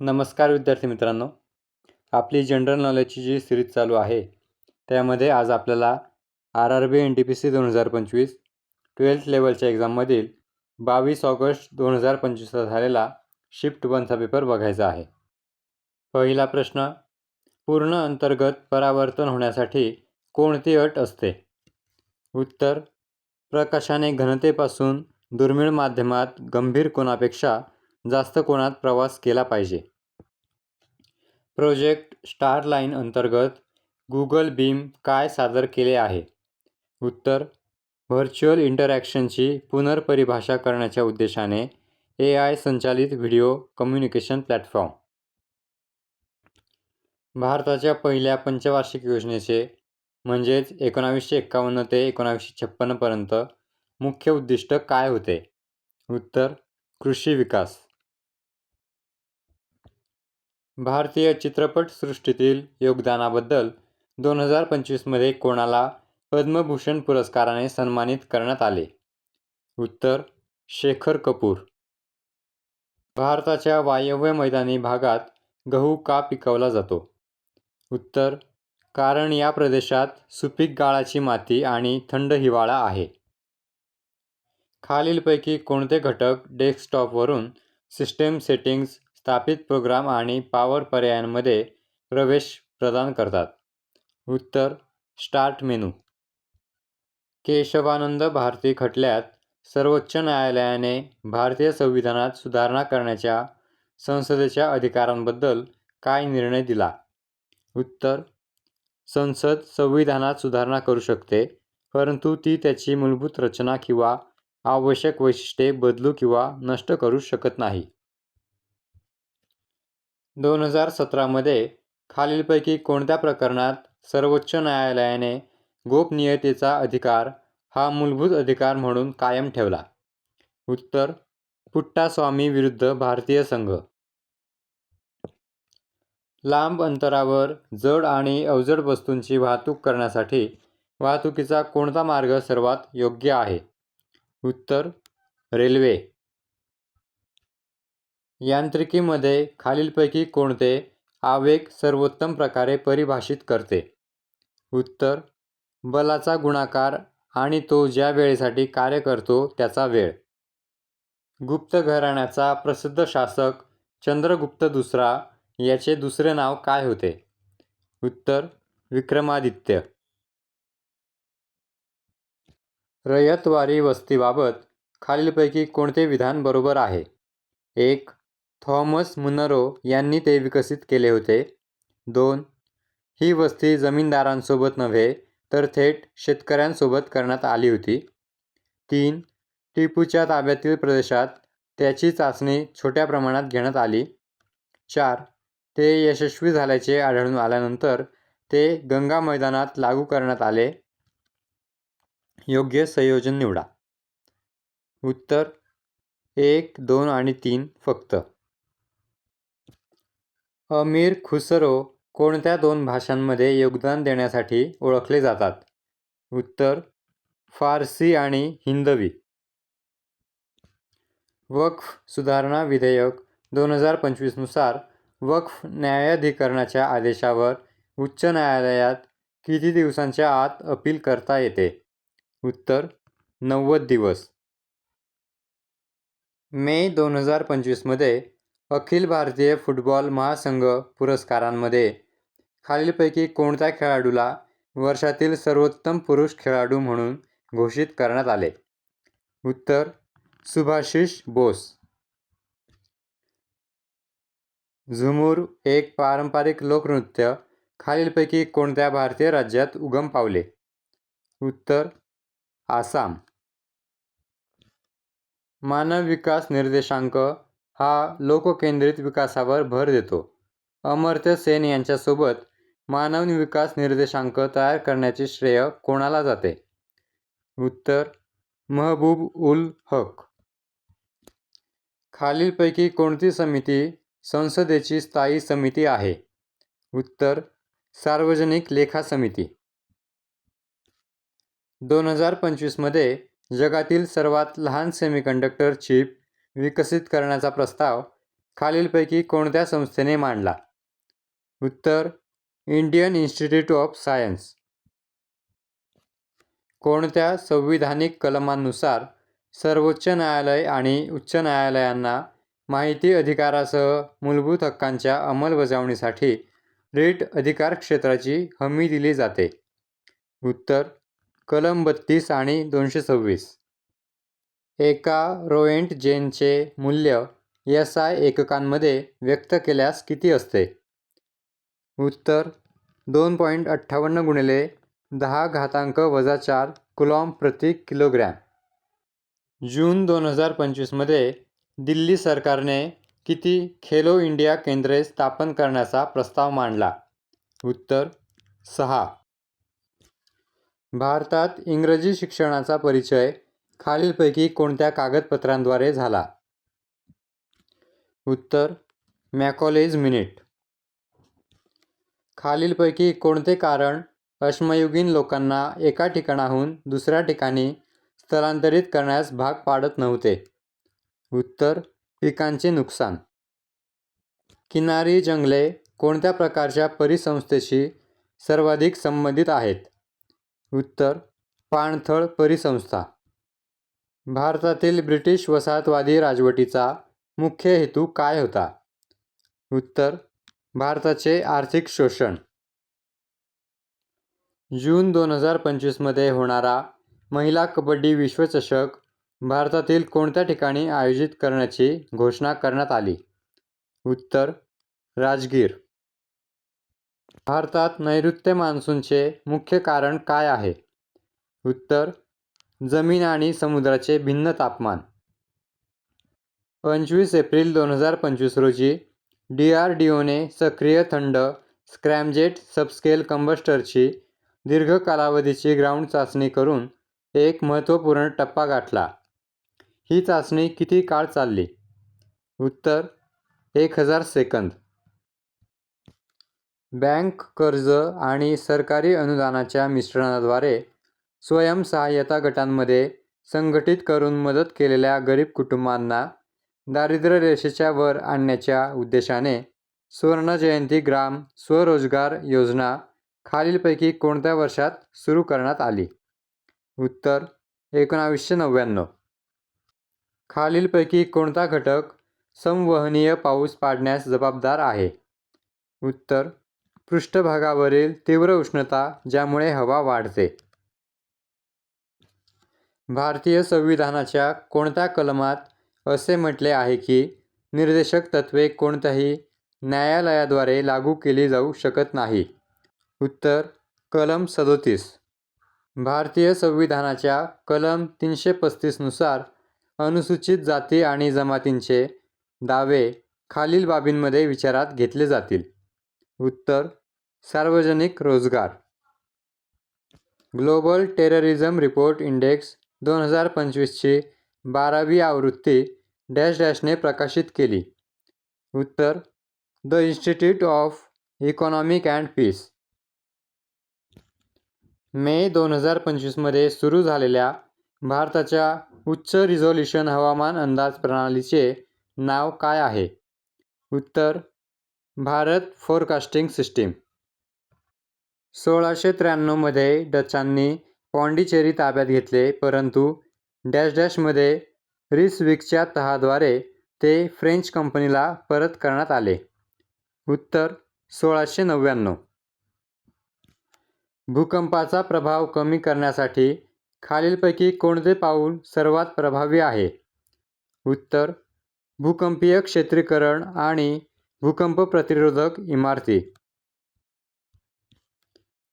नमस्कार विद्यार्थी मित्रांनो. आपली जनरल नॉलेजची जी सिरीज चालू आहे त्यामध्ये आज आपल्याला R R B N T P C दोन हजार पंचवीस ट्वेल्थ लेवलच्या एक्झाममधील बावीस ऑगस्ट दोन हजार पंचवीसला झालेला शिफ्ट वनचा पेपर बघायचा आहे. पहिला प्रश्न पूर्ण अंतर्गत परावर्तन होण्यासाठी कोणती अट असते? उत्तर प्रकाशाने घनतेपासून दुर्मिळ माध्यमात गंभीर कोणापेक्षा जास्त कोणात प्रवास केला पाहिजे? प्रोजेक्ट स्टारलाईन अंतर्गत गुगल बीम काय सादर केले आहे? उत्तर व्हर्च्युअल इंटरॅक्शनची पुनर्परिभाषा करण्याच्या उद्देशाने ए आय संचालित व्हिडिओ कम्युनिकेशन प्लॅटफॉर्म. भारताच्या पहिल्या पंचवार्षिक योजनेचे म्हणजेच एकोणावीसशे एक्कावन्न ते एकोणावीसशे छप्पन्नपर्यंत मुख्य उद्दिष्ट काय होते? उत्तर कृषी विकास. भारतीय चित्रपटसृष्टीतील योगदानाबद्दल दोन हजार पंचवीसमध्ये कोणाला पद्मभूषण पुरस्काराने सन्मानित करण्यात आले? उत्तर शेखर कपूर. भारताच्या वायव्य मैदानी भागात गहू का पिकवला जातो? उत्तर कारण या प्रदेशात सुपीक गाळाची माती आणि थंड हिवाळा आहे. खालीलपैकी कोणते घटक डेस्कटॉपवरून सिस्टेम सेटिंग्ज स्थापित प्रोग्राम आणि पॉवर पर्यायांमध्ये प्रवेश प्रदान करतात. उत्तर स्टार्ट मेनू. केशवानंद भारती खटल्यात सर्वोच्च न्यायालयाने भारतीय संविधानात सुधारणा करण्याच्या संसदेच्या अधिकारांबद्दल काय निर्णय दिला? उत्तर संसद संविधानात सुधारणा करू शकते परंतु ती त्याची मूलभूत रचना किंवा आवश्यक वैशिष्ट्ये बदलू किंवा नष्ट करू शकत नाही. दोन हजार सतरामध्ये खालीलपैकी कोणत्या प्रकरणात सर्वोच्च न्यायालयाने गोपनीयतेचा अधिकार हा मूलभूत अधिकार म्हणून कायम ठेवला? उत्तर पुट्टास्वामी विरुद्ध भारतीय संघ. लांब अंतरावर जड आणि अवजड वस्तूंची वाहतूक करण्यासाठी वाहतुकीचा कोणता मार्ग सर्वात योग्य आहे? उत्तर रेल्वे. यांत्रिकीमध्ये खालीलपैकी कोणते आवेग सर्वोत्तम प्रकारे परिभाषित करते? उत्तर बलाचा गुणाकार आणि तो ज्या वेळेसाठी कार्य करतो त्याचा वेळ. गुप्त घराण्याचा प्रसिद्ध शासक चंद्रगुप्त दुसरा याचे दुसरे नाव काय होते? उत्तर विक्रमादित्य. रयतवारी वस्तीबाबत खालीलपैकी कोणते विधान बरोबर आहे? एक थॉमस मुनरो यांनी ते विकसित केले होते. दोन ही वस्ती जमीनदारांसोबत नव्हे तर थेट शेतकऱ्यांसोबत करण्यात आली होती. तीन टिपूच्या ताब्यातील प्रदेशात त्याची चाचणी छोट्या प्रमाणात घेण्यात आली. चार ते यशस्वी झाल्याचे आढळून आल्यानंतर ते गंगा मैदानात लागू करण्यात आले. योग्य संयोजन निवडा. उत्तर एक दोन आणि तीन फक्त. अमीर खुसरो कोणत्या दोन भाषांमध्ये योगदान देण्यासाठी ओळखले जातात? उत्तर फारसी आणि हिंदवी. वक्फ सुधारणा विधेयक दोन हजार पंचवीसनुसार वक्फ न्यायाधिकरणाच्या आदेशावर उच्च न्यायालयात किती दिवसांच्या आत अपील करता येते? उत्तर नव्वद दिवस. मे दोन हजार पंचवीसमध्ये अखिल भारतीय फुटबॉल महासंघ पुरस्कारांमध्ये. खालीलपैकी कोणत्या खेळाडूला वर्षातील सर्वोत्तम पुरुष खेळाडू म्हणून घोषित करण्यात आले? उत्तर सुभाशिष बोस. झुमूर एक पारंपरिक लोकनृत्य खालीलपैकी कोणत्या भारतीय राज्यात उगम पावले? उत्तर आसाम. मानव विकास निर्देशांक हा लोककेंद्रित विकासावर भर देतो. अमर्त्य सेन यांच्यासोबत मानव विकास निर्देशांक तयार करण्याचे श्रेय कोणाला जाते? उत्तर महबूब उल हक. खालीलपैकी कोणती समिती संसदेची स्थायी समिती आहे? उत्तर सार्वजनिक लेखा समिती. दोन हजार पंचवीसमध्ये जगातील सर्वात लहान सेमीकंडक्टर चिप विकसित करण्याचा प्रस्ताव खालीलपैकी कोणत्या संस्थेने मांडला? उत्तर इंडियन इन्स्टिट्यूट ऑफ सायन्स. कोणत्या संविधानिक कलमांनुसार सर्वोच्च न्यायालय आणि उच्च न्यायालयांना माहिती अधिकारासह मूलभूत हक्कांच्या अंमलबजावणीसाठी रेट अधिकार क्षेत्राची हमी दिली जाते? उत्तर कलम बत्तीस आणि दोनशे सव्वीस. एका रोएंट जेनचे मूल्य एस आय एककांमध्ये व्यक्त केल्यास किती असते? उत्तर दोन पॉईंट अठ्ठावन्न गुणिले दहा घातांक वजा चार कुलॉम प्रति किलोग्रॅम. जून दोन हजार पंचवीसमध्ये दिल्ली सरकारने किती खेलो इंडिया केंद्रे स्थापन करण्याचा प्रस्ताव मांडला? उत्तर सहा. भारतात इंग्रजी शिक्षणाचा परिचय खालीलपैकी कोणत्या कागदपत्रांद्वारे झाला? उत्तर मॅकॉलेज मिनिट. खालीलपैकी कोणते कारण अश्मयुगीन लोकांना एका ठिकाणाहून दुसऱ्या ठिकाणी स्थलांतरित करण्यास भाग पाडत नव्हते? उत्तर पिकांचे नुकसान. किनारी जंगले कोणत्या प्रकारच्या परिसंस्थेशी सर्वाधिक संबंधित आहेत? उत्तर पाणथळ परिसंस्था. भारतातील ब्रिटिश वसाहतवादी राजवटीचा मुख्य हेतू काय होता? उत्तर भारताचे आर्थिक शोषण. जून दोन हजार पंचवीसमध्ये होणारा महिला कबड्डी विश्वचषक भारतातील कोणत्या ठिकाणी आयोजित करण्याची घोषणा करण्यात आली? उत्तर राजगीर. भारतात नैऋत्य मान्सूनचे मुख्य कारण काय आहे? उत्तर जमीन आणि समुद्राचे भिन्न तापमान. पंचवीस एप्रिल दोन हजार पंचवीस रोजी डी आर डी ओने सक्रिय थंड स्क्रॅमजेट सबस्केल कंबस्टरची दीर्घ कालावधीची ग्राउंड चाचणी करून एक महत्त्वपूर्ण टप्पा गाठला. ही चाचणी किती काळ चालली? उत्तर एक हजार सेकंद. बँक कर्ज आणि सरकारी अनुदानाच्या मिश्रणाद्वारे स्वयंसहाय्यता गटांमध्ये संघटित करून मदत केलेल्या गरीब कुटुंबांना दारिद्र्य रेषेच्या वर आणण्याच्या उद्देशाने सुवर्णजयंती ग्राम स्वरोजगार योजना खालीलपैकी कोणत्या वर्षात सुरू करण्यात आली? उत्तर एकोणावीसशे नव्याण्णव. खालीलपैकी कोणता घटक संवहनीय पाऊस पाडण्यास जबाबदार आहे? उत्तर पृष्ठभागावरील तीव्र उष्णता ज्यामुळे हवा वाढते. भारतीय संविधानाच्या कोणत्या कलमात असे म्हटले आहे की निर्देशक तत्त्वे कोणत्याही न्यायालयाद्वारे लागू केली जाऊ शकत नाही? उत्तर कलम सदोतीस. भारतीय संविधानाच्या कलम तीनशे पस्तीसनुसार अनुसूचित जाती आणि जमातींचे दावे खालील बाबींमध्ये विचारात घेतले जातील. उत्तर सार्वजनिक रोजगार. ग्लोबल टेररिझम रिपोर्ट इंडेक्स दोन हजार पंचवीसची बारावी आवृत्ती डॅश डॅशने प्रकाशित केली. उत्तर the institute of economic and peace. May दोन हजार पंचवीसमध्ये सुरू झालेल्या भारताच्या उच्च रिझोल्यूशन हवामान अंदाज प्रणालीचे नाव काय आहे? उत्तर भारत फोरकास्टिंग सिस्टीम. सोळाशे त्र्याण्णवमध्ये डचांनी पॉंडिचेरी ताब्यात घेतले परंतु डॅश डॅशमध्ये रिसविकच्या तहाद्वारे ते फ्रेंच कंपनीला परत करण्यात आले. उत्तर सोळाशे नव्याण्णव. भूकंपाचा प्रभाव कमी करण्यासाठी खालीलपैकी कोणते पाऊल सर्वात प्रभावी आहे? उत्तर भूकंपीय क्षेत्रीकरण आणि भूकंप प्रतिरोधक इमारती.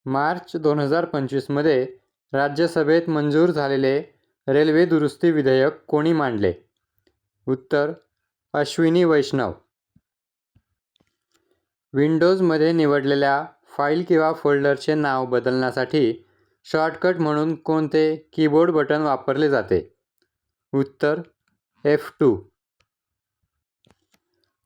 मार्च दोन हजार पंचवीसमध्ये राज्यसभेत मंजूर झालेले रेल्वे दुरुस्ती विधेयक कोणी मांडले? उत्तर अश्विनी वैष्णव. विंडोजमध्ये निवडलेल्या फाईल किंवा फोल्डरचे नाव बदलण्यासाठी शॉर्टकट म्हणून कोणते कीबोर्ड बटन वापरले जाते? उत्तर एफ टू.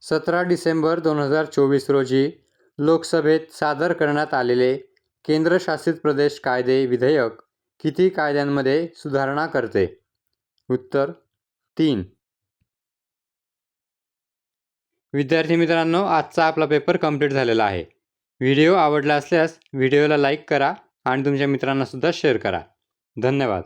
सतरा डिसेंबर दोन हजार चोवीस रोजी लोकसभेत सादर करण्यात आलेले केंद्रशासित प्रदेश कायदे विधेयक किती कायद्यांमध्ये सुधारणा करते? उत्तर तीन. विद्यार्थी मित्रांनो आजचा आपला पेपर कंप्लीट झालेला आहे. व्हिडिओ आवडला असल्यास व्हिडिओला लाईक करा आणि तुमच्या मित्रांनासुद्धा शेअर करा. धन्यवाद.